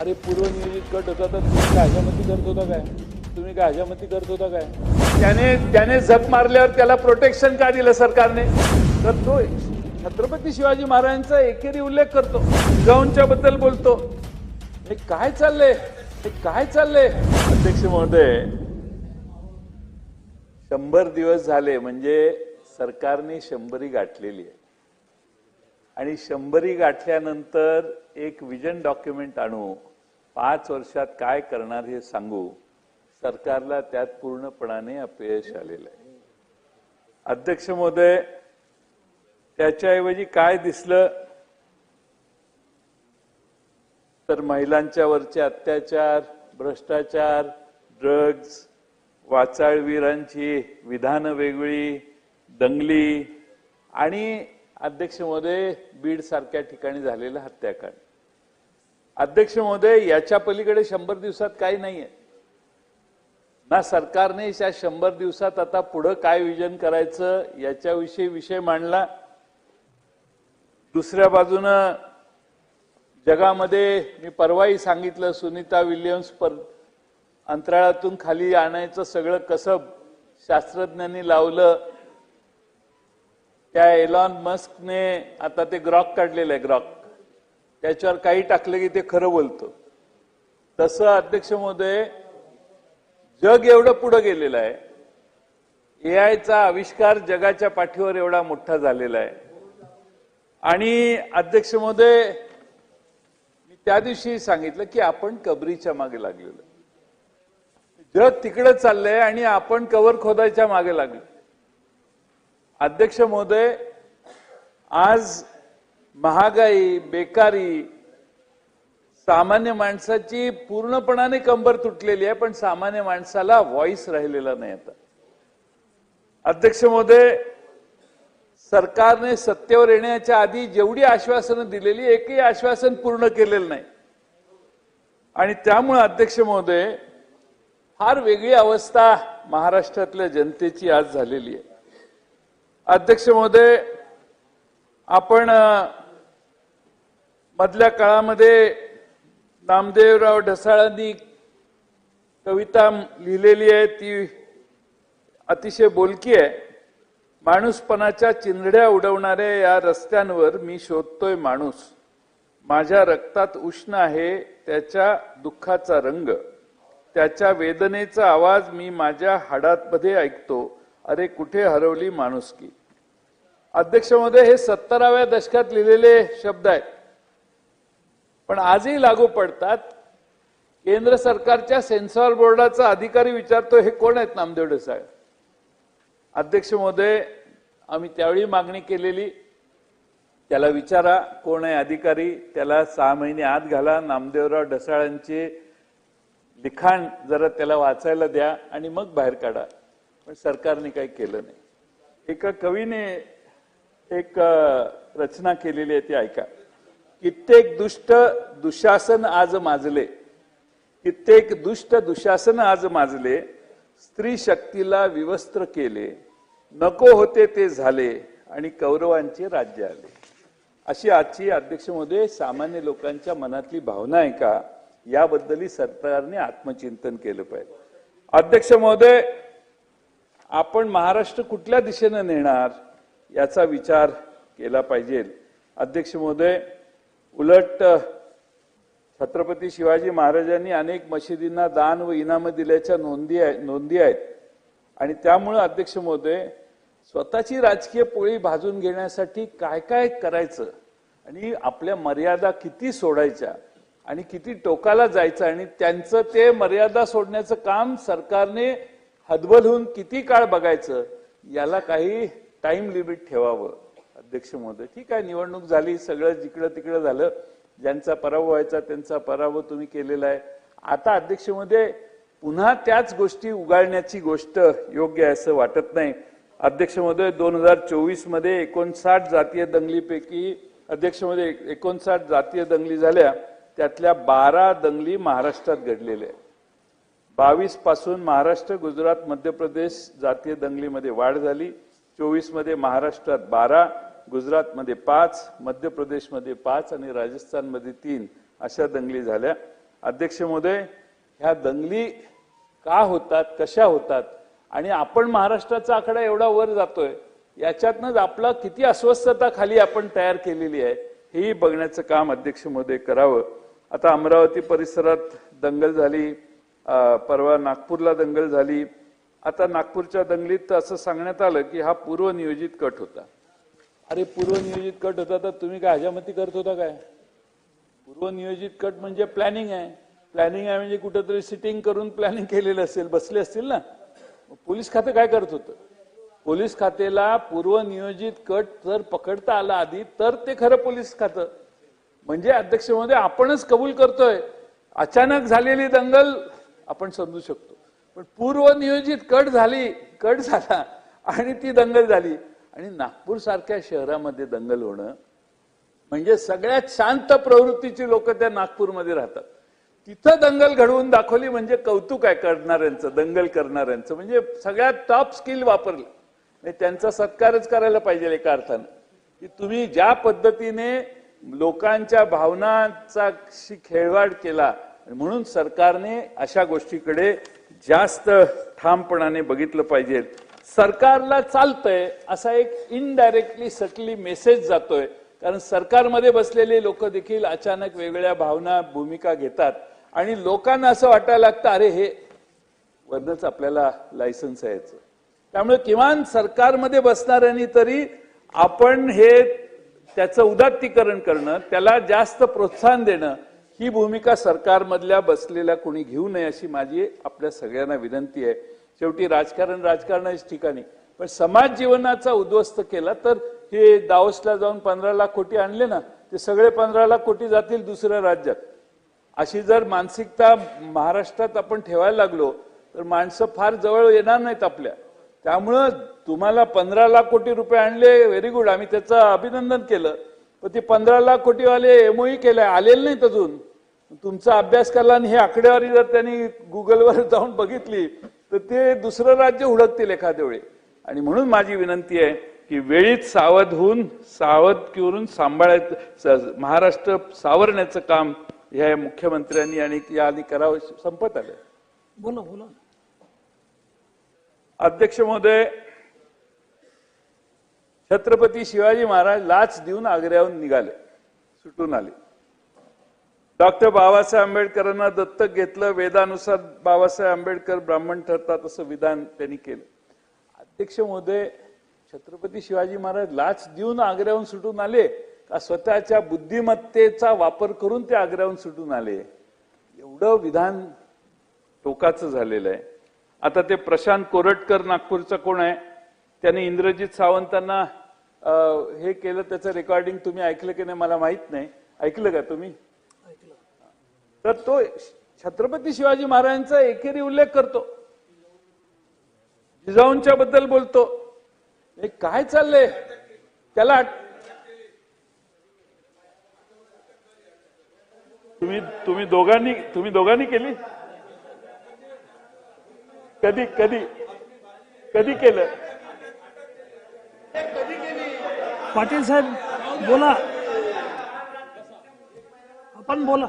अरे पूर्वनियोजित गट होता तर तुम्ही गाजामती करत होता काय? तुम्ही गाजामती करत होता काय? त्याने त्याने झक मारल्यावर त्याला प्रोटेक्शन का दिलं सरकारने? तर तो छत्रपती शिवाजी महाराजांचा एकेरी उल्लेख करतो. गौनच्या बद्दल बोलतो. हे काय चाललंय? हे काय चाललंय? अध्यक्ष महोदय शंभर दिवस झाले म्हणजे सरकारने शंभरी गाठलेली आहे. आणि शंभरी गाठल्यानंतर एक विजन डॉक्युमेंट आणू. पाच वर्षात काय करणार हे सांगू. सरकारला त्यात पूर्णपणाने अपयश आलेलं आहे. अध्यक्ष महोदय त्याच्याऐवजी काय दिसलं? तर महिलांच्या वरचे अत्याचार भ्रष्टाचार ड्रग्ज वाचाळवीरांची विधानं वेगळी दंगली आणि अध्यक्ष महोदय बीड सारख्या ठिकाणी झालेलं हत्याकांड. अध्यक्ष महोदय याच्या पलीकडे शंभर दिवसात काही नाहीये. ना सरकारने या शंभर दिवसात आता पुढं काय विजन करायचं याच्याविषयी विषय मांडला. दुसऱ्या बाजूनं जगामध्ये मी परवाही सांगितलं सुनीता विल्यम्स पर अंतराळातून खाली आणायचं सगळं कसब शास्त्रज्ञांनी लावलं. त्या एलॉन मस्कने आता ते ग्रॉक काढलेलं आहे ग्रॉक त्याच्यावर काही टाकलं की ते खरं बोलतो. तसं अध्यक्ष महोदय जग एवढं पुढं गेलेलं आहे. ए आयचा आविष्कार जगाच्या पाठीवर एवढा मोठा झालेला आहे. आणि अध्यक्ष महोदय मी त्या दिवशी सांगितलं की आपण कबरीच्या मागे लागलेलो जग तिकडे चाललंय आणि आपण कवर खोदायच्या मागे लागलो अध्यक्ष महोदय आज महागाई बेकारी सामान्य माणसाची पूर्णपणाने कंबर तुटलेली आहे पण सामान्य माणसाला व्हॉइस राहिलेला नाही आता. अध्यक्ष महोदय सरकारने सत्तेवर येण्याच्या आधी जेवढी आश्वासनं दिलेली एकही आश्वासन पूर्ण केलेलं नाही. आणि त्यामुळे अध्यक्ष महोदय फार वेगळी अवस्था महाराष्ट्रातल्या जनतेची आज झालेली आहे. अध्यक्ष महोदय आपण मधल्या काळामध्ये नामदेवराव ढसाळांनी कविता लिहिलेली आहे ती अतिशय बोलकी आहे. माणूसपणाच्या चिंधड्या उडवणाऱ्या या रस्त्यांवर मी शोधतोय माणूस. माझ्या रक्तात उष्ण आहे त्याच्या दुःखाचा रंग. त्याच्या वेदनेचा आवाज मी माझ्या हाडातमध्ये ऐकतो. अरे कुठे हरवली माणुसकी अध्यक्ष हे सत्तराव्या दशकात लिहिलेले शब्द आहेत. पण आजही लागू पडतात. केंद्र सरकारच्या सेन्सॉर बोर्डाचा अधिकारी विचारतो हे कोण आहेत नामदेव साहेब? अध्यक्ष महोदय आम्ही त्यावेळी मागणी केलेली त्याला विचारा कोण आहे अधिकारी? त्याला सहा महिने आत घाला. नामदेवराव ढसाळांचे लिखाण जरा त्याला वाचायला द्या आणि मग बाहेर काढा. पण सरकारने काही केलं नाही. एका कवीने एक रचना केलेली आहे ती ऐका. कित्येक दुष्ट दुशासन आज माजले. कित्येक दुष्ट दुशासन आज माजले. स्त्री शक्तीला विवस्त्र केले. नको होते ते झाले आणि कौरवांचे राज्य आले. अशी आजची अध्यक्ष महोदय सामान्य लोकांच्या मनातली भावना आहे का? याबद्दलही सरकारने आत्मचिंतन केलं पाहिजे. अध्यक्ष महोदय आपण महाराष्ट्र कुठल्या दिशेनं नेणार याचा विचार केला पाहिजे. अध्यक्ष महोदय उलट छत्रपती शिवाजी महाराजांनी अनेक मशिदींना दान व इनामं दिल्याच्या नोंदी आहे नोंदी आहेत. आणि त्यामुळं अध्यक्ष महोदय स्वतःची राजकीय पोळी भाजून घेण्यासाठी काय काय करायचं आणि आपल्या मर्यादा किती सोडायच्या आणि किती टोकाला जायचं आणि त्यांचं ते मर्यादा सोडण्याचं काम सरकारने हदबलहून होऊन किती काळ बघायचं याला काही टाइम लिमिट ठेवावं. अध्यक्ष महोदय ठीक आहे निवडणूक झाली सगळं जिकडं तिकडं झालं ज्यांचा पराभव व्हायचा त्यांचा पराभव तुम्ही केलेला आहे. आता अध्यक्षमध्ये पुन्हा त्याच गोष्टी उगाळण्याची गोष्ट योग्य आहे असं वाटत नाही. अध्यक्ष महोदय दोन हजार चोवीसमध्ये एकोणसाठ जातीय दंगलीपैकी अध्यक्षमध्ये एकोणसाठ जातीय दंगली झाल्या त्यातल्या बारा दंगली महाराष्ट्रात घडलेल्या आहेत. बावीसपासून महाराष्ट्र गुजरात मध्य प्रदेश जातीय दंगलीमध्ये वाढ झाली. चोवीसमध्ये महाराष्ट्रात बारा गुजरातमध्ये पाच मध्य प्रदेशमध्ये पाच आणि राजस्थानमध्ये तीन अशा दंगली झाल्या. अध्यक्ष महोदय ह्या दंगली का होतात कशा होतात आणि आपण महाराष्ट्राचा आकडा एवढा वर जातोय याच्यातनंच आपला किती अस्वस्थता खाली आपण तयार केलेली आहे हेही बघण्याचं काम अध्यक्ष महोदय करावं. आता अमरावती परिसरात दंगल झाली. परवा नागपूरला दंगल झाली. आता नागपूरच्या दंगलीत तर असं सांगण्यात आलं की हा पूर्वनियोजित कट होता. अरे पूर्वनियोजित कट होता तर तुम्ही काय हजामती करत होता काय? पूर्वनियोजित कट म्हणजे प्लॅनिंग आहे. प्लॅनिंग आहे म्हणजे कुठंतरी सिटिंग करून प्लॅनिंग केलेलं असेल बसले असतील ना. पोलीस खातं काय करत होतं? पोलीस खात्याला पूर्वनियोजित कट जर पकडता आला आधी तर ते खरं पोलीस खातं. म्हणजे अध्यक्ष महोदय आपणच कबूल करतोय. अचानक झालेली दंगल आपण समजू शकतो. पण पूर्वनियोजित कट झाली कट झाला आणि ती दंगल झाली. आणि नागपूर सारख्या शहरामध्ये दंगल होणं म्हणजे सगळ्यात शांत प्रवृत्तीची लोक त्या नागपूरमध्ये राहतात. तिथं दंगल घडवून दाखवली म्हणजे कौतुक आहे करणाऱ्यांचं दंगल करणाऱ्यांचं. म्हणजे सगळ्यात टॉप स्किल वापरलं. त्यांचा सत्कारच करायला पाहिजे एका अर्थानं. की तुम्ही ज्या पद्धतीने लोकांच्या भावनांचा खेळवाड केला म्हणून सरकारने अशा गोष्टीकडे जास्त ठामपणाने बघितलं पाहिजे. सरकारला चालतंय असा एक इनडायरेक्टली सटली मेसेज जातोय. कारण सरकारमध्ये बसलेले लोक देखील अचानक वेगवेगळ्या भावना भूमिका घेतात. आणि लोकांना असं वाटायला लागतं अरे हे वरनच आपल्याला लायसन्स आहे त्यामुळे किमान सरकारमध्ये बसणाऱ्यांनी तरी आपण हे त्याचं उदात्तीकरण करणं त्याला जास्त प्रोत्साहन देणं ही भूमिका सरकारमधल्या बसलेल्या कोणी घेऊ नये अशी माझी आपल्या सगळ्यांना विनंती आहे. शेवटी राजकारण राजकारणाच्या ठिकाणी. पण समाज जीवनाचा उद्ध्वस्त केला तर हे दावसला जाऊन पंधरा लाख कोटी आणले ना ते सगळे पंधरा लाख कोटी जातील दुसऱ्या राज्यात. अशी जर मानसिकता महाराष्ट्रात आपण ठेवायला लागलो तर माणसं फार जवळ येणार नाहीत आपल्या. त्यामुळं तुम्हाला पंधरा लाख कोटी रुपये आणले व्हेरी गुड आम्ही त्याचं अभिनंदन केलं. पण ते पंधरा लाख कोटीवाले एमओई केले आलेले नाहीत अजून. तुमचा अभ्यास केला आणि हे आकडेवारी जर त्यांनी गुगलवर जाऊन बघितली तर ते दुसरं राज्य हुडकतील एखाद्या वेळी. आणि म्हणून माझी विनंती आहे की वेळीच सावध होऊन सावध करून सांभाळायचं महाराष्ट्र सावरण्याचं काम ह्या मुख्यमंत्र्यांनी आणि यांनी करावं संपत आलं. बोला बोला. अध्यक्ष महोदय छत्रपती शिवाजी महाराज लाच देऊन आग्र्याहून निघाले सुटून आले. डॉक्टर बाबासाहेब आंबेडकरांना दत्तक घेतलं. वेदानुसार बाबासाहेब आंबेडकर ब्राह्मण ठरतात असं विधान त्यांनी केलं. अध्यक्ष महोदय छत्रपती शिवाजी महाराज लाच देऊन आग्र्याहून सुटून आले का स्वतःच्या बुद्धिमत्तेचा वापर करून ते आग्र्याहून सुटून आले? एवढं विधान टोकाचं झालेलं आहे. आता ते प्रशांत कोरटकर नागपूरचा कोण आहे? त्याने इंद्रजित सावंतांना हे केलं त्याचं रेकॉर्डिंग तुम्ही ऐकलं की नाही मला माहीत नाही. ऐकलं का तुम्ही? तर तो छत्रपती शिवाजी महाराजांचा एकेरी उल्लेख करतो. जिजाऊंच्या बद्दल बोलतो. हे काय चाललंय? त्याला तुम्ही तुम्ही दोघांनी तुम्ही दोघांनी केली? कधी कधी कधी केलं? पाटील साहेब बोला. आपण बोला.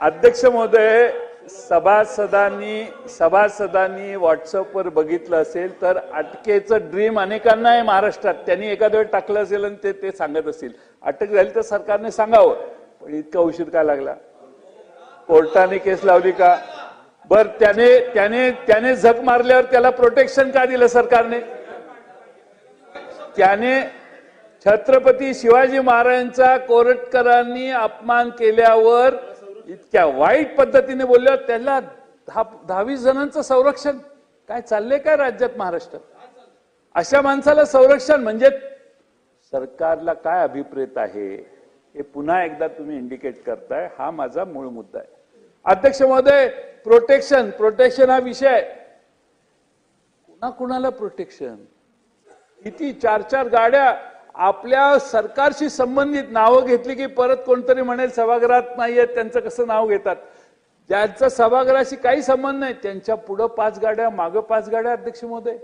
अध्यक्ष महोदय सभासदांनी सभासदांनी व्हॉट्सअपवर बघितलं असेल तर अटकेचं ड्रीम अनेकांना आहे महाराष्ट्रात. त्यांनी एखाद्या वेळ टाकलं असेल आणि ते ते सांगत असतील. अटक झाली तर सरकारने सांगावं. पण इतका उशीर का लागला? कोर्टाने केस लावली का? बर त्याने त्याने त्याने झक मारल्यावर त्याला प्रोटेक्शन का दिलं सरकारने? त्याने छत्रपती शिवाजी महाराजांचा कोरटकरांनी अपमान केल्यावर इतक्या वाईट पद्धतीने बोलल्यावर त्याला दहा दहावीस जणांचं संरक्षण. काय चाललंय काय राज्यात महाराष्ट्र? अशा माणसाला संरक्षण म्हणजे सरकारला काय अभिप्रेत आहे? हे पुन्हा एकदा तुम्ही इंडिकेट करताय. हा माझा मूळ मुद्दा आहे. अध्यक्ष महोदय प्रोटेक्शन प्रोटेक्शन हा विषय आहे. कुणा कुणाला प्रोटेक्शन किती चार चार गाड्या आपल्या सरकारशी संबंधित नावं घेतली की परत कोणतरी म्हणेल सभागृहात आहेत त्यांचं कसं नाव घेतात? ज्यांचा सभागृहाशी काही संबंध नाही त्यांच्या पुढं पाच गाड्या मागं पाच गाड्या अध्यक्ष महोदय.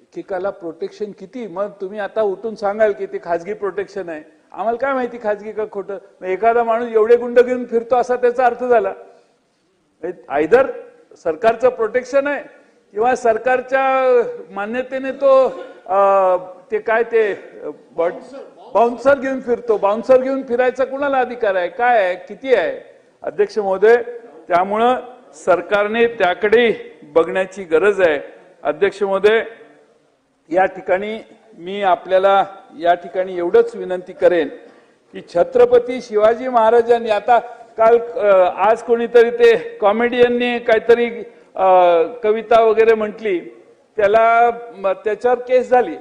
एकेकाला प्रोटेक्शन किती? मग तुम्ही आता उठून सांगाल की ते खाजगी प्रोटेक्शन आहे. आम्हाला काय माहिती खाजगी का खोटं? मग एखादा माणूस एवढे गुंड घेऊन फिरतो असा त्याचा अर्थ झाला. म्हणजे आयदर सरकारचं प्रोटेक्शन आहे किंवा सरकारच्या मान्यतेने तो ते काय ते बाउन्सर घेऊन फिरतो. बाउन्सर घेऊन फिरायचा कुणाला अधिकार आहे? काय आहे? किती आहे? अध्यक्ष महोदय त्यामुळं सरकारने त्याकडे बघण्याची गरज आहे. अध्यक्ष महोदय या ठिकाणी मी आपल्याला या ठिकाणी एवढंच विनंती करेन की छत्रपती शिवाजी महाराजांनी आता काल आज कोणीतरी ते कॉमेडियननी काहीतरी कविता वगैरे म्हटली. त्याला त्याच्यावर केस झाली.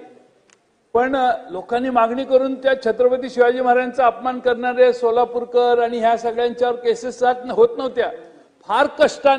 पण लोकांनी मागणी करून त्या छत्रपती शिवाजी महाराजांचा अपमान करणारे सोलापूरकर आणि ह्या सगळ्यांच्यावर केसेस होत नव्हत्या. फार कष्टाने